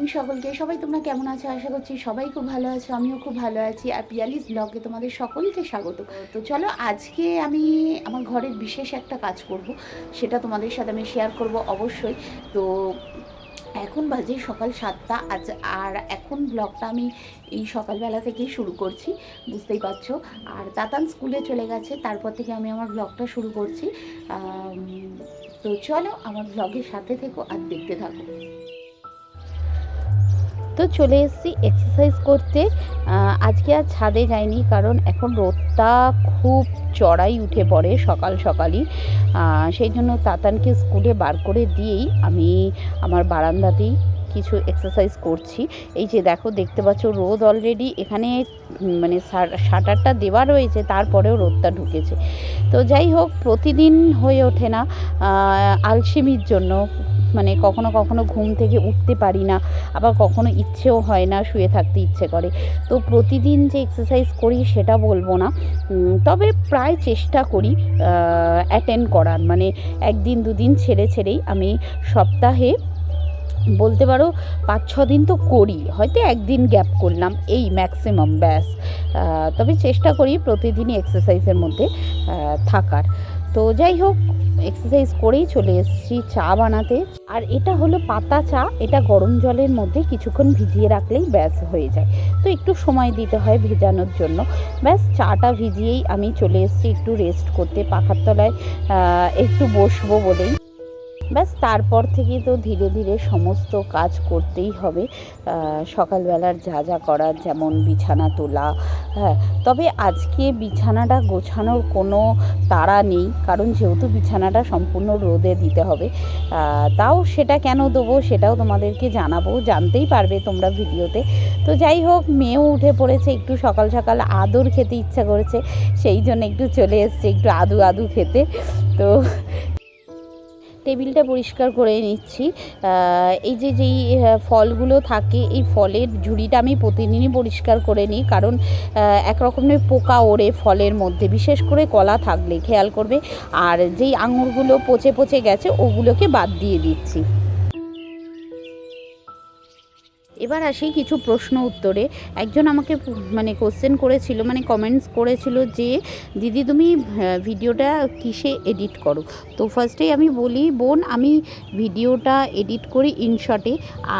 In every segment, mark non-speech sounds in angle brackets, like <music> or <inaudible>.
Morning সকলকে, সবাই তোমরা কেমন আছো? আশা করছি সবাই খুব ভালো আছো, আমিও খুব ভালো আছি। আর পিয়ালিস ব্লগে তোমাদের সকলকে স্বাগত। তো চলো, আজকে আমি আমার ঘরের বিশেষ একটা কাজ করব, সেটা তোমাদের সাথে আমি শেয়ার করব অবশ্যই। তো এখন বাজে সকাল সাতটা আজ, আর এখন ব্লগটা আমি এই সকালবেলা থেকেই শুরু করছি, বুঝতেই পারছ? আর তাতান স্কুলে চলে গেছে, তারপর থেকে আমি আমার ব্লগটা শুরু করছি। তো চলো, আমার ব্লগের সাথে থেকো আর দেখতে থাকো। তো চলে এসেছি এক্সারসাইজ করতে। আজকে আর ছাদে যাইনি কারণ এখন রোদটা খুব চড়াই উঠে পড়ে সকাল সকালই। সেই জন্য তাতানকে স্কুলে বার করে দিয়েই আমি আমার বারান্দাতেই কিছু এক্সারসাইজ করছি। এই যে দেখো, দেখতে পাচ্ছ রোদ অলরেডি এখানে মানে শাটারটা দেওয়া রয়েছে, তারপরেও রোদটা ঢুকেছে। তো যাই হোক, প্রতিদিন হয়ে ওঠে না আলসেমির জন্য মানে কখনো কখনো ঘুম থেকে উঠতে পারি না, আবার কখনো ইচ্ছেও হয় না শুয়ে থাকতে ইচ্ছে করে। তো প্রতিদিন যে এক্সারসাইজ করি সেটা বলব না তবে প্রায় চেষ্টা করি অ্যাটেন্ড করার। মানে একদিন দুদিন ছেড়ে ছেড়েই আমি সপ্তাহে বলতে পারো পাঁচ, ছ দিন তো করি, হয়তো একদিন গ্যাপ করলাম, এই ম্যাক্সিমাম ব্যাস। তবে চেষ্টা করি প্রতিদিনই এক্সারসাইজের মধ্যে থাকার। তো যাই হোক এক্সারসাইজ করেই চলে এসেছি, চা বানাতে। আর এটা হলো পাতা চা, এটা গরম জলের মধ্যে কিছুক্ষণ ভিজিয়ে রাখলেই ব্যাস হয়ে যায়। তো একটু সময় দিতে হয় ভেজানোর জন্য। ব্যাস, চাটা ভিজিয়েই আমি চলে এসেছি একটু রেস্ট করতে, পাখার তলায় একটু বসবো বলেই। ব্যাস, তারপর থেকে তো ধীরে ধীরে সমস্ত কাজ করতেই হবে। সকালবেলার যা যা করার, যেমন বিছানা তোলা হ্যাঁ। তবে আজকে বিছানাটা গোছানোর কোনো তাড়া নেই, কারণ যেহেতু বিছানাটা সম্পূর্ণ রোদে দিতে হবে তাও সেটা কেন দেবো সেটাও তোমাদেরকে জানাব, জানতেই পারবে তোমরা ভিডিওতে। তো যাই হোক, মেয়েও উঠে পড়েছে, একটু সকাল সকাল আদর খেতে ইচ্ছা করেছে, সেই জন্য একটু চলে এসছে, একটু আদু আদু খেতে। তো টেবিলটা পরিষ্কার করে নিচ্ছি। এই যে যেই ফলগুলো থাকে, এই ফলের ঝুড়িটা আমি প্রতিদিনই পরিষ্কার করে নিই। কারণ এক রকমের পোকা ওড়ে ফলের মধ্যে। বিশেষ করে কলা থাকলে, খেয়াল করবে। আর যেই আঙুরগুলো পচে পচে গেছে, ওগুলোকে বাদ দিয়ে দিচ্ছি। এবার আসি কিছু প্রশ্ন উত্তরে। একজন আমাকে মানে কোশ্চেন করেছিল মানে কমেন্টস করেছিল যে, দিদি, তুমি ভিডিওটা কিসে এডিট করো? তো ফার্স্টেই আমি বলি, বোন, আমি ভিডিওটা এডিট করি ইনশটে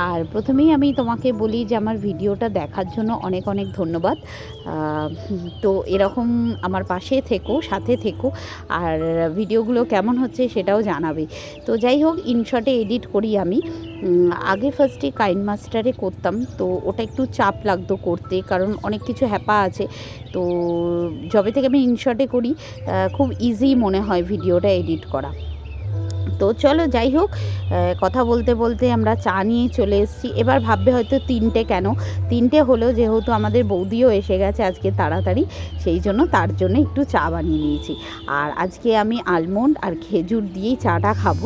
আর প্রথমেই আমি তোমাকে বলি যে, আমার ভিডিওটা দেখার জন্য অনেক অনেক ধন্যবাদ। তো এরকম আমার পাশে থেকো, সাথে থেকো। আর ভিডিওগুলো কেমন হচ্ছে সেটাও জানাবে। তো যাই হোক ইনশটে এডিট করি আমি। আগে ফার্স্টে কাইন মাস্টারে করতাম, তো ওটা একটু চাপ লাগতো করতে, কারণ অনেক কিছু হ্যাপা আছে। তো যবে থেকে আমি ইনশটে করি খুব ইজি মনে হয় ভিডিওটা এডিট করা। তো চলো যাই হোক কথা বলতে বলতে আমরা চা নিয়ে চলে এসেছি। এবার ভাববে হয়তো তিনটে কেন? তিনটে হলেও যেহেতু আমাদের বৌদিও এসে গেছে আজকে তাড়াতাড়ি, সেই জন্য তার জন্য একটু চা বানিয়ে নিয়েছি। আর আজকে আমি আলমন্ড আর খেজুর দিয়েই চাটা খাব।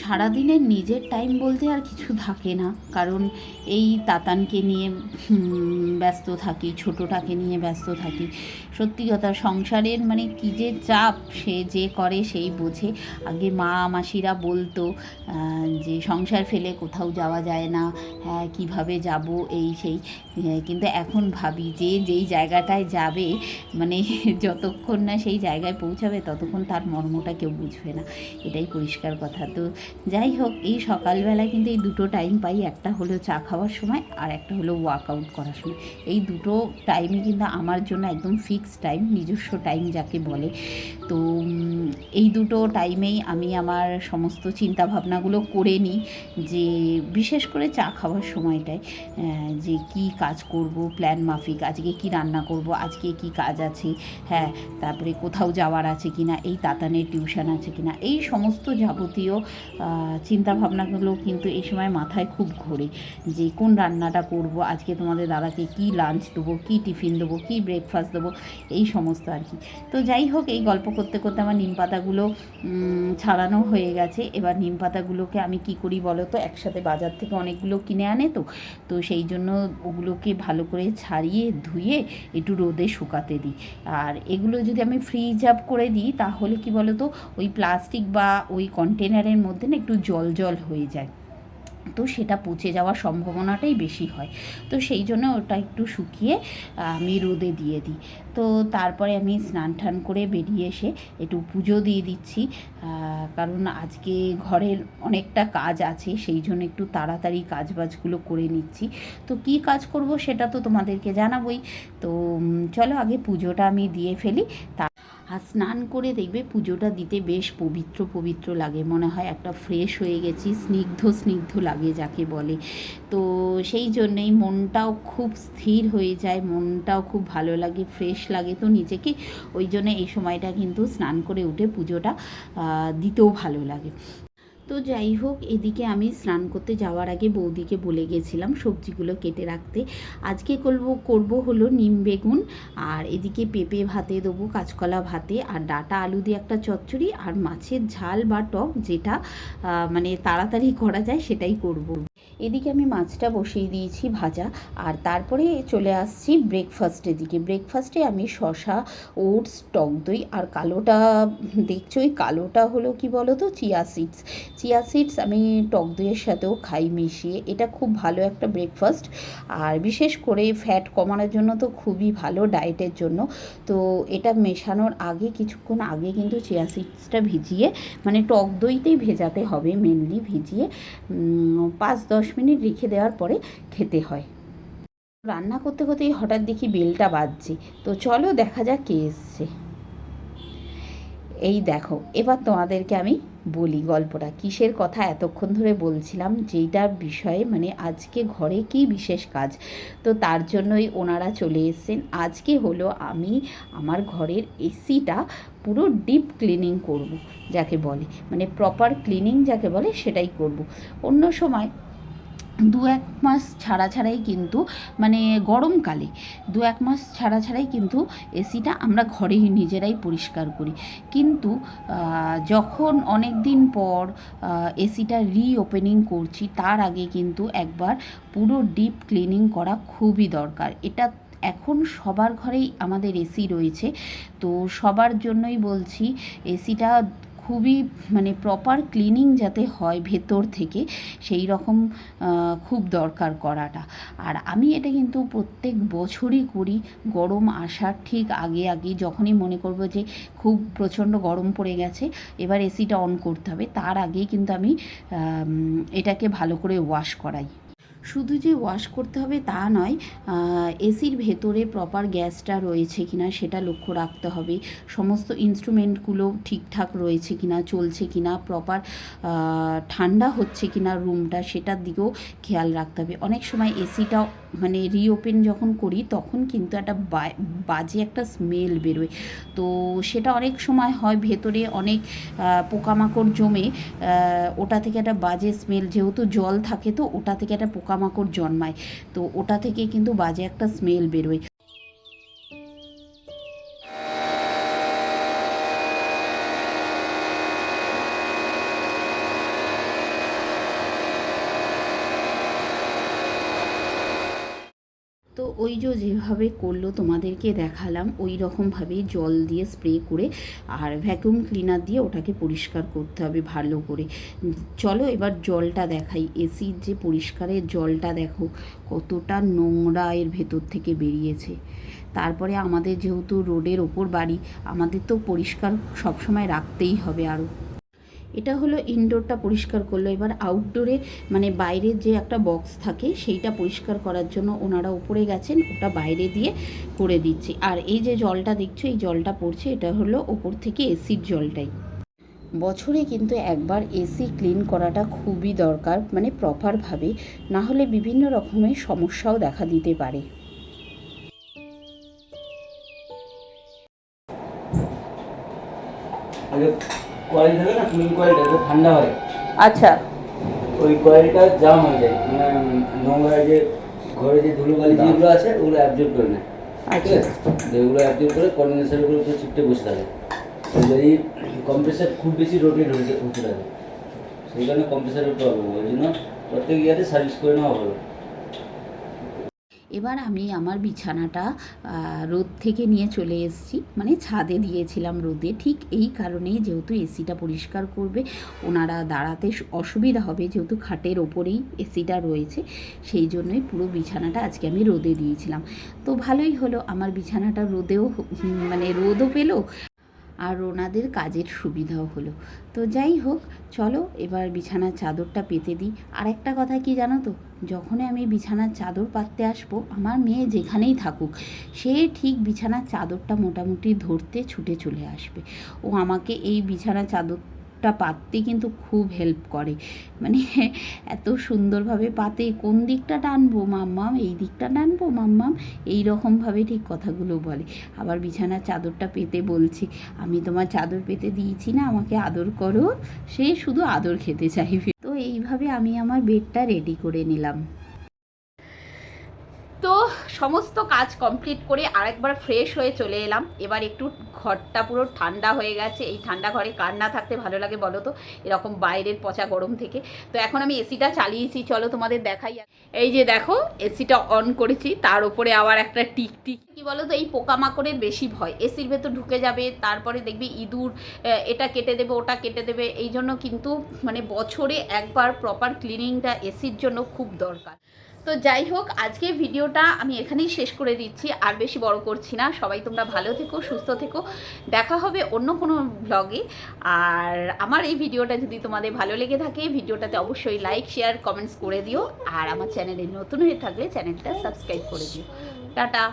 সারাদিনের নিজের টাইম বলতে আর কিছু থাকে না। কারণ এই তাতানকে নিয়ে ব্যস্ত থাকি, ছোটোটাকে নিয়ে ব্যস্ত থাকি। সত্যি কথা, সংসারের মানে কী যে চাপ, সে যে করে সেই বোঝে। আগে মা মাসিরা বলতো যে সংসার ফেলে কোথাও যাওয়া যায় না হ্যাঁ কীভাবে যাব, এই সেই। কিন্তু এখন ভাবি যে যেই জায়গাটায় যাবে মানে <laughs> যতক্ষণ না সেই জায়গায় পৌঁছাবে, ততক্ষণ তার মর্মটা কেউ বুঝবে না। এটাই পরিষ্কার কথা। তো যাই হোক, এই সকালবেলায় কিন্তু এই দুটো টাইম পাই। একটা হলো চা খাওয়ার সময় আর একটা হলো ওয়ার্কআউট করার সময়। এই দুটো টাইমই কিন্তু আমার জন্য একদম ফিক্সড টাইম নিজস্ব টাইম যাকে বলে। তো এই দুটো টাইমেই আমি আমার সমস্ত চিন্তা ভাবনাগুলো করে নিই যে, বিশেষ করে চা খাওয়ার সময়টায় যে কি কাজ করব প্ল্যান মাফিক, আজকে কি রান্না করব, আজকে কি কাজ আছে হ্যাঁ তারপরে কোথাও যাওয়ার আছে কি না এই তাতানের টিউশন আছে কি না এই সমস্ত যাবতীয় চিন্তা ভাবনাগুলো কিন্তু এই সময় মাথায় খুব ঘোরে যে কোন রান্নাটা করব, আজকে তোমাদের দাদাকে কি লাঞ্চ দেবো, কি টিফিন দেবো, কি ব্রেকফাস্ট দেবো, এই সমস্ত আর কি। তো যাই হোক, এই গল্প করতে করতে আমার নিম পাতাগুলো ছাড়ানো হয়ে গেছে। এবার নিম পাতাগুলোকে আমি কি করি বলো তো? একসাথে বাজার থেকে অনেকগুলো কিনে আনে তো। তো সেই জন্য ওগুলোকে ভালো করে ছাড়িয়ে, ধুয়ে একটু রোদে শুকাতে দিই। আর এগুলো যদি আমি ফ্রিজ আপ করে দিই, তাহলে কি বলো তো? ওই প্লাস্টিক বা ওই কন্টেনারের মধ্যে না একটু জল জল হয়ে যায়। তো সেটা পচে যাওয়ার সম্ভাবনাটাই বেশি হয়। তো সেই জন্য ওটা একটু শুকিয়ে আমি রোদে দিয়ে দিই। তো তারপরে আমি স্নান টান করে বেরিয়ে এসে একটু পুজো দিয়ে দিচ্ছি। কারণ আজকে ঘরের অনেকটা কাজ আছে, সেই জন্য একটু তাড়াতাড়ি কাজ বাজগুলো করে নিচ্ছি। তো কি কাজ করব সেটা তো তোমাদেরকে জানাবই। তো চলো আগে পুজোটা আমি দিয়ে ফেলি আর স্নান করে দেখবে পুজোটা দিতে বেশ পবিত্র পবিত্র লাগে। মনে হয় একটা ফ্রেশ হয়ে গেছি, স্নিগ্ধ স্নিগ্ধ লাগে যাকে বলে। তো সেই জন্যেই মনটাও খুব স্থির হয়ে যায়, মনটাও খুব ভালো লাগে ফ্রেশ লাগে। তো নিজেকে ওই জন্য এই সময়টা কিন্তু স্নান করে উঠে পুজোটা দিতেও ভালো লাগে। তো যাই হোক, এদিকে আমি স্নান করতে যাওয়ার আগে বৌদিকে বলে গেছিলাম সবজিগুলো কেটে রাখতে আজকে করব, করব হলো নিম বেগুন, আর এদিকে পেঁপে ভাতে দেবো, কাঁচকলা ভাতে, আর ডাটা আলু দিয়ে একটা চচ্চড়ি, আর মাছের ঝাল বা টক যেটা মানে তাড়াতাড়ি করা যায় সেটাই করব। এদিকে আমি মাছটা বসিয়ে দিয়েছি ভাজা, আর তারপরে চলে আসছি ব্রেকফাস্টের দিকে। ব্রেকফাস্টে আমি শশা ওটস, টক দই আর কালোটা, দেখছ ওই কালোটা হলো কি বলো তো চিয়া সিডস চিয়া সিডস আমি টক দইয়ের সাথেও খাই মিশিয়ে। এটা খুব ভালো একটা ব্রেকফাস্ট আর বিশেষ করে ফ্যাট কমানোর জন্য তো খুবই ভালো ডায়েটের জন্য। তো এটা মেশানোর আগে, কিছুক্ষণ আগে কিন্তু চিয়া সিডসটা ভিজিয়ে মানে টক দইতেই ভেজাতে হবে মেনলি ভিজিয়ে। পাঁচ দশ মিনিট রেখে দেওয়ার পরে খেতে হয়। রান্না করতে করতেই হঠাৎ দেখি বেলটা বাজছে। তো চলো দেখা যাক কে এসছে। এই দেখো, এবার তোমাদেরকে আমি বলি গল্পটা। কিসের কথা এতক্ষণ ধরে বলছিলাম, যেইটার বিষয়ে মানে আজকে ঘরে কি বিশেষ কাজ? তো তার জন্যই ওনারা চলে এসেছেন। আজকে হলো আমি আমার ঘরের এসিটা পুরো ডিপ ক্লিনিং করব, যাকে বলে। মানে প্রপার ক্লিনিং যাকে বলে সেটাই করব। অন্য সময় দু এক মাস ছাড়া ছাড়াই কিন্তু মানে গরমকালে দু এক মাস ছাড়া ছাড়াই কিন্তু এসিটা আমরা ঘরেই নিজেরাই পরিষ্কার করি। কিন্তু যখন অনেক দিন পর এসিটা রিওপেনিং করছি, তার আগে কিন্তু একবার পুরো ডিপ ক্লিনিং করা খুবই দরকার। এটা এখন সবার ঘরেই আমাদের এসি রয়েছে। তো সবার জন্যই বলছি এসিটা খুবই মানে প্রপার ক্লিনিং যাতে হয় ভেতর থেকে, সেই রকম খুব দরকার করাটা। আর আমি এটা কিন্তু প্রত্যেক বছরই করি, গরম আসার ঠিক আগে আগে যখনই মনে করব যে খুব প্রচণ্ড গরম পড়ে গেছে, এবার এসিটা অন করতে হবে। তার আগেই কিন্তু আমি এটাকে ভালো করে ওয়াশ করাই। শুধু যে ওয়াশ করতে হবে তা নয় এসির ভেতরে প্রপার গ্যাসটা রয়েছে কিনা সেটা লক্ষ্য রাখতে হবে। সমস্ত ইনস্ট্রুমেন্টগুলো ঠিকঠাক রয়েছে কিনা, চলছে কিনা প্রপার ঠান্ডা হচ্ছে কিনা রুমটা সেটার দিকেও খেয়াল রাখতে হবে। অনেক সময় এসিটা মানে রিওপেন যখন করি, তখন কিন্তু একটা বাজে একটা স্মেল বেরোয়। তো সেটা অনেক সময় হয় ভেতরে অনেক পোকামাকড় জমে ওটা থেকে একটা বাজে স্মেল যেহেতু জল থাকে তো, ওটা থেকে একটা পোকামাকড় জন্মায়। তো ওটা থেকে কিন্তু বাজে একটা স্মেল বেরোয়। ওই যে যেভাবে করল তোমাদেরকে দেখালাম, ওই রকমভাবেই জল দিয়ে স্প্রে করে আর ভ্যাকুয়াম ক্লিনার দিয়ে ওটাকে পরিষ্কার করতে হবে ভালো করে। চলো এবার জলটা দেখাই। এসির যে পরিষ্কারের জলটা দেখো, কতটা নোংরা এর ভেতর থেকে বেরিয়েছে। তারপরে আমাদের যেহেতু রোডের ওপর বাড়ি, আমাদের তো পরিষ্কার সবসময় রাখতেই হবে আরও এটা হলো ইনডোরটা পরিষ্কার করল। এবার আউটডোরে মানে বাইরের যে একটা বক্স থাকে, সেইটা পরিষ্কার করার জন্য ওনারা উপরে গেছেন, ওটা বাইরে দিয়ে করে দিচ্ছি। আর এই যে জলটা দেখছ, এই জলটা পড়ছে, এটা হলো ওপর থেকে এসির জলটাই। বছরে কিন্তু একবার এসি ক্লিন করাটা খুবই দরকার মানে প্রপারভাবে না হলে বিভিন্ন রকমের সমস্যাও দেখা দিতে পারে। আগে কয়েল থাকে না কুলিং কয়েলটা তো ঠান্ডা হয়। আচ্ছা। ওই কয়েলটা জাম হয়ে যায় মানে নোংরা যে ঘরে যে ধুলোবালি যেগুলো আছে ওগুলো অ্যাবজর্ব করে নেয়। ঠিক আচ্ছা। আছে যেগুলো অ্যাবজর্ব করে কন্ডেন্সারের উপরে পুরো চিপটে বসে থাকে যদি কম্প্রেসার খুব বেশি রোটেট হতে হতে থাকে সেই কারণে কম্প্রেসারের প্রবলেম ওই জন্য প্রত্যেক ইয়ারে সার্ভিস করে নেওয়া ভালো। এবার আমি আমার বিছানাটা রোদ থেকে নিয়ে চলে এসেছি। মানে ছাদে দিয়েছিলাম রোদে। ঠিক এই কারণেই যেহেতু এসিটা পরিষ্কার করবে, ওনারা দাঁড়াতে অসুবিধা হবে যেহেতু খাটের ওপরেই এসিটা রয়েছে, সেই জন্যই পুরো বিছানাটা আজকে আমি রোদে দিয়েছিলাম। তো ভালোই হলো, আমার বিছানাটা রোদেও মানে রোদও পেল। আর ওনাদের কাজের সুবিধাও হলো। তো যাই হোক, চলো এবার বিছানার চাদরটা পেতে দিই। আর একটা কথা কি জানো তো? যখনই আমি বিছানার চাদর পাততে আসব, আমার মেয়ে যেখানেই থাকুক, সে ঠিক বিছানার চাদরটা মোটামুটি ধরতে ছুটে চলে আসবে। ও আমাকে এই বিছানার চাদরটা পাততে কিন্তু খুব হেল্প করে। মানে এত সুন্দরভাবে পাতে, কোন দিকটা টানবো মাম্মাম, এই দিকটা টানবো মাম্মাম, এই রকমভাবে ঠিক কথাগুলো বলে। আবার বিছানার চাদরটা পেতে বলছি, আমি তোমার চাদর পেতে দিয়েছি না, আমাকে আদর করো, সে শুধু আদর খেতে চাইবে। তো এইভাবে আমি আমার বেডটা রেডি করে নিলাম। সমস্ত কাজ কমপ্লিট করে আরেকবার ফ্রেশ হয়ে চলে এলাম। এবার একটু ঘরটা পুরো ঠান্ডা হয়ে গেছে। এই ঠান্ডা ঘরে কার না থাকতে ভালো লাগে বলো তো? এরকম বাইরের পচা গরম থেকে। তো এখন আমি এসিটা চালিয়েছি, চলো তোমাদের দেখাই। এই যে দেখো এসিটা অন করেছি, তার উপরে আবার একটা টিক টিক। কি বলো তো এই পোকামাকড়ের বেশি ভয়। এসির ভেতর ঢুকে যাবে, তারপরে দেখবি ইঁদুর এটা কেটে দেবে, ওটা কেটে দেবে। এই জন্য কিন্তু মানে বছরে একবার প্রপার ক্লিনিংটা এসির জন্য খুব দরকার। তো যাই হোক আজকে ভিডিওটা আমি এখানেই শেষ করে দিচ্ছি। আর বেশি বড় করছি না। সবাই তোমরা ভালো থেকো, সুস্থ থেকো। দেখা হবে অন্য কোনো ব্লগে আর আমার এই ভিডিওটা যদি তোমাদের ভালো লেগে থাকে, ভিডিওটাতে অবশ্যই লাইক শেয়ার কমেন্টস করে দিও। আর আমার চ্যানেলে নতুন হয়ে থাকলে চ্যানেলটা সাবস্ক্রাইব করে দিও। টাটা!